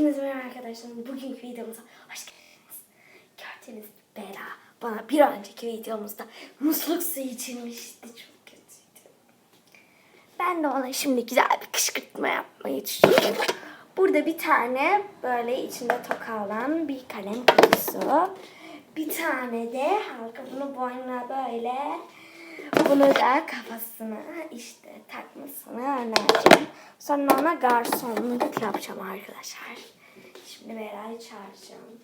Hepinize merhaba arkadaşlar. Bugünkü videomuza hoş geldiniz. Gördüğünüz Bera bana bir önceki videomuzda musluk suyu içirmişti. Çok kötüydü. Ben de ona şimdi güzel bir kışkırtma yapmayı düşünüyorum. Burada bir tane böyle içinde toka olan bir kalem kutusu. Bir tane de halka bunu boynuna böyle bunu da kafasına işte takmasını önereceğim. Sonra ona garsonluk yapacağım arkadaşlar. Şimdi Bera'yı çağıracağım.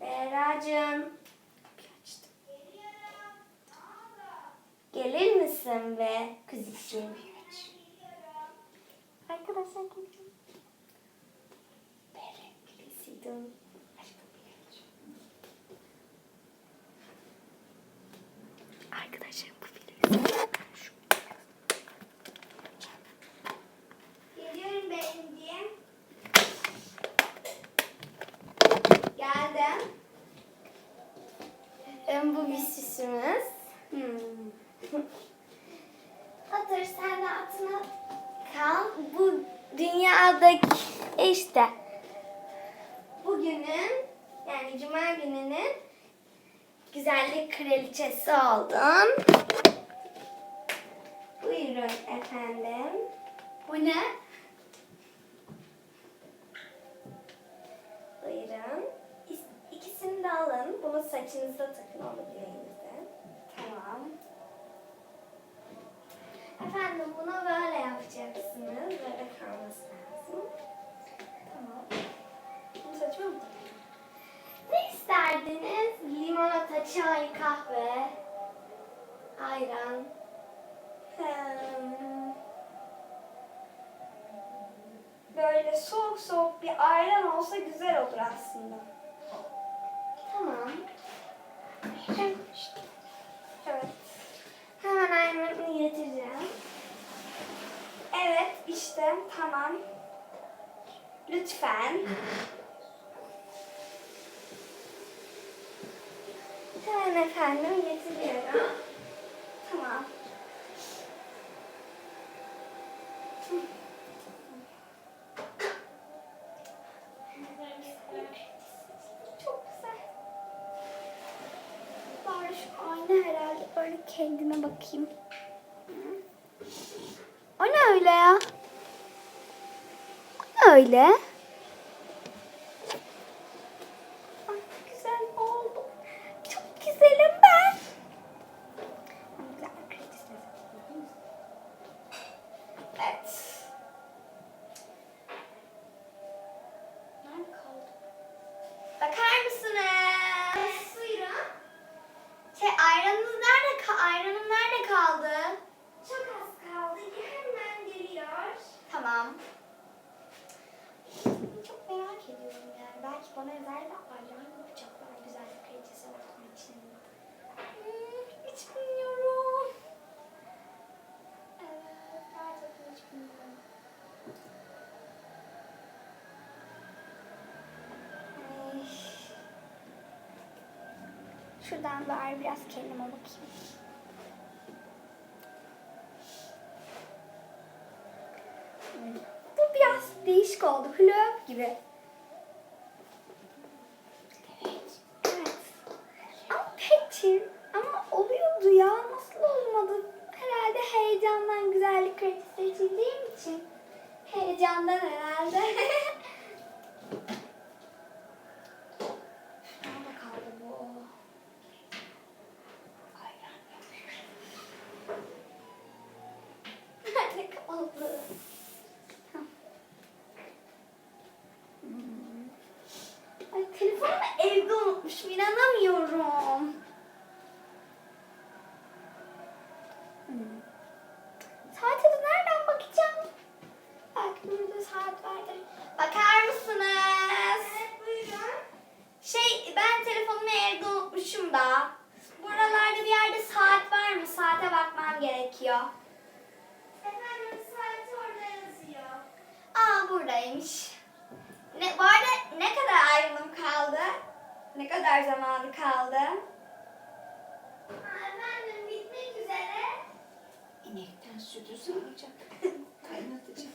Bera'cığım. Gelir misin be kızıcığım? Arkadaşlar bu video. Şu. Geliyorum benim Geldim. Em, Bu bir süsümüz. Hmm. Otur sen de atına kal. Bu dünyadaki işte bugünün yani cuma gününün güzellik kraliçesi oldun. Buyurun efendim. Bu ne? Buyurun. İs- İkisini de alın. Bunu saçınızda takın onu. Tamam. Efendim bunu böyle çay, kahve, ayran. Hmm. Böyle soğuk soğuk bir ayran olsa güzel olur aslında. Tamam. Evet. Hemen ayranı getireceğim. Evet işte tamam. Lütfen. Hemen efendim getiriyorum. Tamam. Çok güzel. Bari şu ayna herhalde kendime bakayım. O ne öyle ya? O ne öyle? Şuradan bari biraz kendime bakayım. Bu biraz değişik oldu. Hülöp gibi. Evet. Evet. Ama peki. Ama oluyordu ya. Nasıl olmadı? Herhalde heyecandan güzellik kredisi seçildiğim için. Heyecandan herhalde. unutmuşum inanamıyorum. Hmm. Saate de nereden bakacağım? Belki burada saat vardır. Bakar mısınız? Evet buyurun. Şey ben telefonumu evde unutmuşum da. Buralarda bir yerde saat var mı? Saate bakmam gerekiyor. Efendim saati orada yazıyor. Aa buradaymış. Ne, bu arada ne kadar ayrılım kaldı? Ne kadar zamanı kaldı? Efendim bitmek üzere. İnekten sütü sağacak, kaynatacak,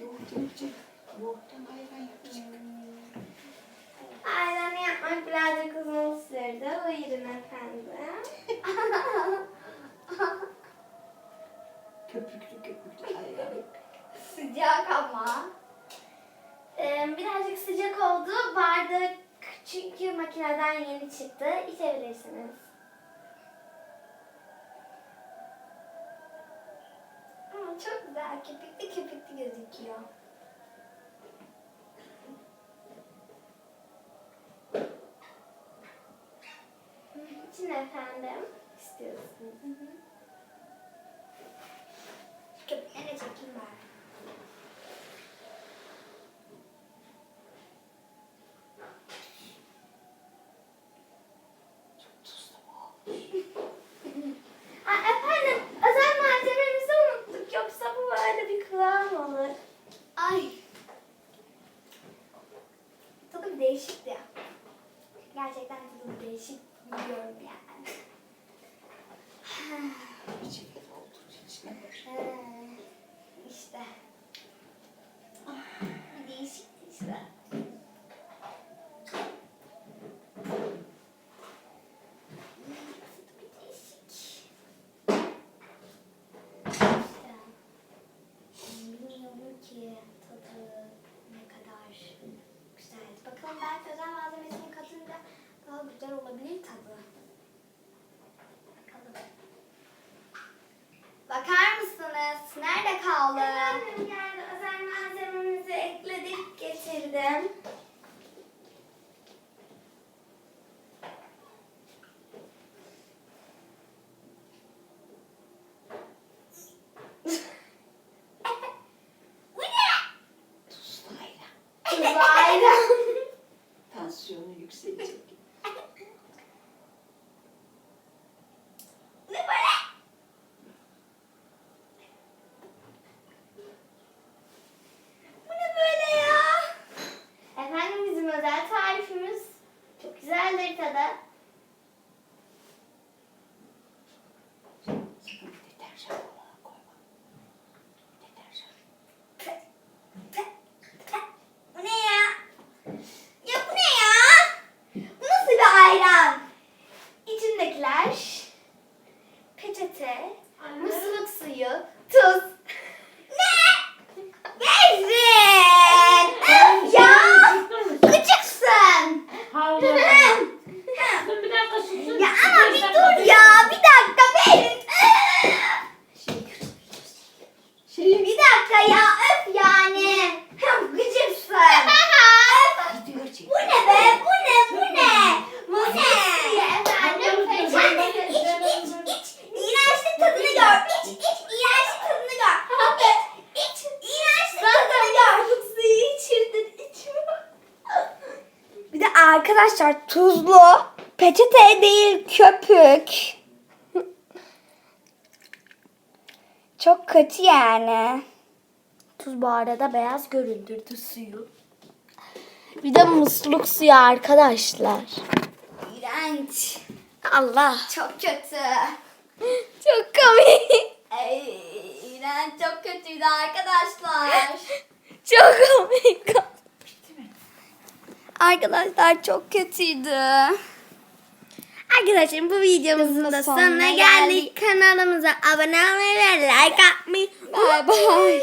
yoğurt yapacak, Soğuktan ayran yapacak. Ayran yapmak birazcık uzun sürdü. Buyurun efendim. Köpüklü köpüklü ayran. Sıcak ama. Ee, birazcık sıcak oldu. Bardak çünkü makineden yeni çıktı. İçebilirsiniz. Ama çok güzel. Köpüklü köpüklü gözüküyor. İçin efendim. İstiyorsunuz. Köpüklerine çekim var. Tuzlu mu? Aa, efendim özel malzememizi unuttuk. Yoksa bu böyle bir kıvam olur. Ay. Tadı bir değişikti ya. Gerçekten tadı bir değişik biliyorum yani. İçine doldur içine. Ee, işte. Bir değişikti işte. Bir değişik. İşte. Bilmiyorum ki tadı ne kadar güzel. Bakalım belki özel malzemesini katınca daha güzel olabilir tadı. Bakar mısınız? Nerede kaldı? Efendim geldi. Özel malzememizi ekledik, getirdim. Bu ne? Tuzlu ayran. Tuzlu ayran. Tansiyonu yükselecek. Bu ne böyle? Bu ne böyle ya? Efendim bizim özel tarifimiz. Çok güzeldir tadı. Sakın deterjan falan koyma. Deterjan. Bu ne ya? Ya bu ne ya? Bu nasıl bir ayran? İçindekiler peçete, mısırlık suyu, tuz. Ne? Bezin! Öf ya! Gıcıksın! Havlu. Hım. Dur bir dakika susun. ya ama bir dur ya! Bir dakika Berin! Şey Şey Bir dakika ya! Öf yani! Hım, Gıcıksın! Öf! video çek. Bu ne be? Bu ne? Bu ne? Bu ne? Efendim peçete. İç iç iç. İğrençlik tadını gör. İç iç. İğrençlik tadını gör. İç iç. İğrençlik tadını gör. Suyu içirdin. İçme. Bir de arkadaşlar tuzlu. Peçete değil köpük. Çok kötü yani. Tuz bu arada beyaz göründürdü suyu. Bir de musluk suyu arkadaşlar. İğrenç. Allah. Çok kötü. Çok komik. Ay, iğrenç çok kötüydü arkadaşlar. çok komik. Arkadaşlar çok kötüydü. Arkadaşlar bu videomuzun da sonuna geldik. Kanalımıza abone olmayı ve like atmayı. Bye bye.